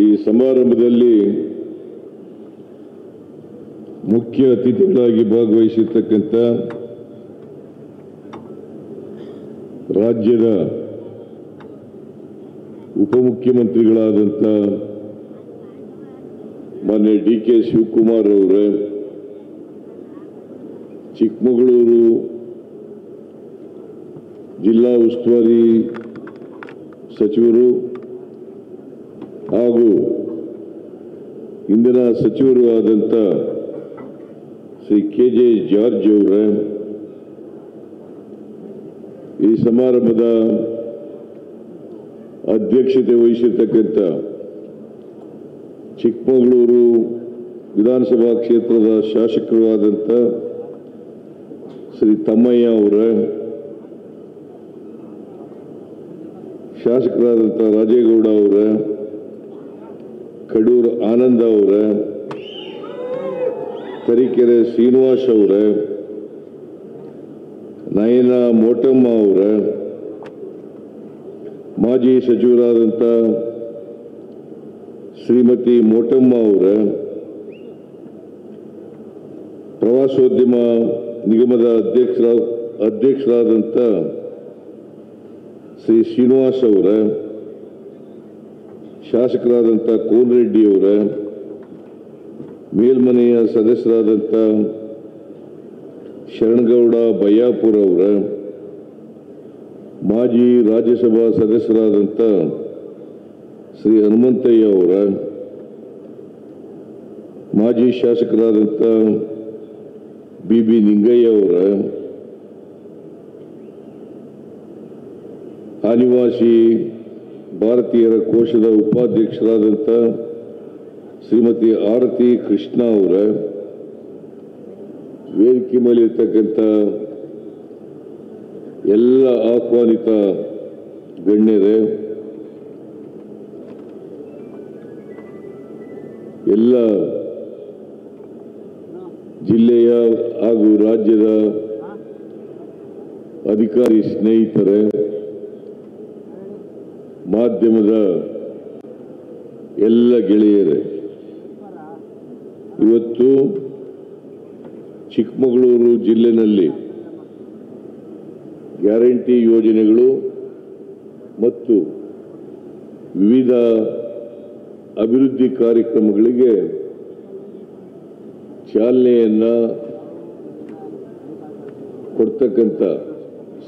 ಈ ಸಮಾರಂಭದಲ್ಲಿ ಮುಖ್ಯ ಅತಿಥಿಗಳಾಗಿ ಭಾಗವಹಿಸಿರ್ತಕ್ಕಂಥ ರಾಜ್ಯದ ಉಪಮುಖ್ಯಮಂತ್ರಿಗಳಾದಂಥ ಮಾನ್ಯ ಡಿ ಕೆ ಶಿವಕುಮಾರ್ ಅವರೇ, ಚಿಕ್ಕಮಗಳೂರು ಜಿಲ್ಲಾ ಉಸ್ತುವಾರಿ ಸಚಿವರು ಹಾಗೂ ಇಂದಿನ ಸಚಿವರು ಆದಂಥ ಶ್ರೀ ಕೆ ಜೆ ಜಾರ್ಜ್ ಅವರ, ಈ ಸಮಾರಂಭದ ಅಧ್ಯಕ್ಷತೆ ವಹಿಸಿರ್ತಕ್ಕಂಥ ಚಿಕ್ಕಮಗಳೂರು ವಿಧಾನಸಭಾ ಕ್ಷೇತ್ರದ ಶಾಸಕರು ಆದಂಥ ಶ್ರೀ ತಮ್ಮಯ್ಯ ಅವರ, ಶಾಸಕರಾದಂಥ ರಾಜೇಗೌಡ ಅವರೇ ಕಡೂರು ಆನಂದ ಅವರೇ, ತರೀಕೆರೆ ಶ್ರೀನಿವಾಸ್ ಅವರೇ, ನಯನ ಮೋಟಮ್ಮ ಅವರೇ, ಮಾಜಿ ಸಚಿವರಾದಂಥ ಶ್ರೀಮತಿ ಮೋಟಮ್ಮ ಅವರೇ, ಪ್ರವಾಸೋದ್ಯಮ ನಿಗಮದ ಅಧ್ಯಕ್ಷರ ಅಧ್ಯಕ್ಷರಾದಂಥ ಶ್ರೀ ಶ್ರೀನಿವಾಸ್ ಅವರೇ ಶಾಸಕರಾದಂಥ ಕೋನರೆಡ್ಡಿಯವರ, ಮೇಲ್ಮನೆಯ ಸದಸ್ಯರಾದಂಥ ಶರಣಗೌಡ ಬಯ್ಯಾಪುರ ಅವರ ಮಾಜಿ ರಾಜ್ಯಸಭಾ ಸದಸ್ಯರಾದಂಥ ಶ್ರೀ ಹನುಮಂತಯ್ಯ ಅವರ, ಮಾಜಿ ಶಾಸಕರಾದಂಥ ಬಿ ಬಿ ನಿಂಗಯ್ಯ ಅವರ, ಆದಿವಾಸಿ ಭಾರತೀಯರ ಕೋಶದ ಉಪಾಧ್ಯಕ್ಷರಾದಂಥ ಶ್ರೀಮತಿ ಆರತಿ ಕೃಷ್ಣ ಅವರ, ವೇದಿಕೆ ಮೇಲೆ ಇರ್ತಕ್ಕಂಥ ಎಲ್ಲ ಆಹ್ವಾನಿತ ಗಣ್ಯರೇ, ಎಲ್ಲ ಜಿಲ್ಲೆಯ ಹಾಗೂ ರಾಜ್ಯದ ಅಧಿಕಾರಿ ಸ್ನೇಹಿತರೇ ಮಾಧ್ಯಮದ ಎಲ್ಲ ಗೆಳೆಯರೇ, ಇವತ್ತು ಚಿಕ್ಕಮಗಳೂರು ಜಿಲ್ಲೆನಲ್ಲಿ ಗ್ಯಾರಂಟಿ ಯೋಜನೆಗಳು ಮತ್ತು ವಿವಿಧ ಅಭಿವೃದ್ಧಿ ಕಾರ್ಯಕ್ರಮಗಳಿಗೆ ಚಾಲನೆಯನ್ನು ಕೊಡ್ತಕ್ಕಂಥ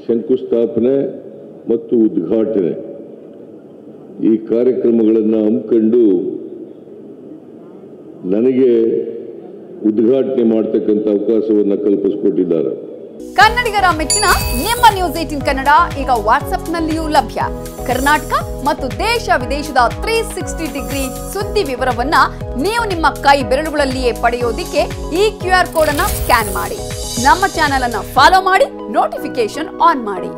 ಶಂಕುಸ್ಥಾಪನೆ ಮತ್ತು ಉದ್ಘಾಟನೆ. ಈ ಕಾರ್ಯಕ್ರಮಗಳನ್ನು ಹಮ್ಮಿಕೊಂಡು ನನಗೆ ಉದ್ಘಾಟನೆ ಮಾಡ್ತಕ್ಕಂಥ ಅವಕಾಶವನ್ನು ಕಲ್ಪಿಸಿಕೊಟ್ಟಿದ್ದಾರೆ. ಕನ್ನಡಿಗರ ಮೆಚ್ಚಿನ ನಿಮ್ಮ ನ್ಯೂಸ್ ಏಟಿನ್ ಕನ್ನಡ ಈಗ ವಾಟ್ಸ್ಆಪ್ನಲ್ಲಿಯೂ ಲಭ್ಯ. ಕರ್ನಾಟಕ ಮತ್ತು ದೇಶ ವಿದೇಶದ ತ್ರೀ ಸಿಕ್ಸ್ಟಿ ಡಿಗ್ರಿ ಸುದ್ದಿ ವಿವರವನ್ನ ನೀವು ನಿಮ್ಮ ಕೈ ಬೆರಳುಗಳಲ್ಲಿಯೇ ಪಡೆಯೋದಿಕ್ಕೆ ಈ ಕ್ಯೂ ಆರ್ ಕೋಡ್ ಅನ್ನ ಸ್ಕ್ಯಾನ್ ಮಾಡಿ. ನಮ್ಮ ಚಾನೆಲ್ ಅನ್ನ ಫಾಲೋ ಮಾಡಿ ನೋಟಿಫಿಕೇಶನ್ ಆನ್ ಮಾಡಿ.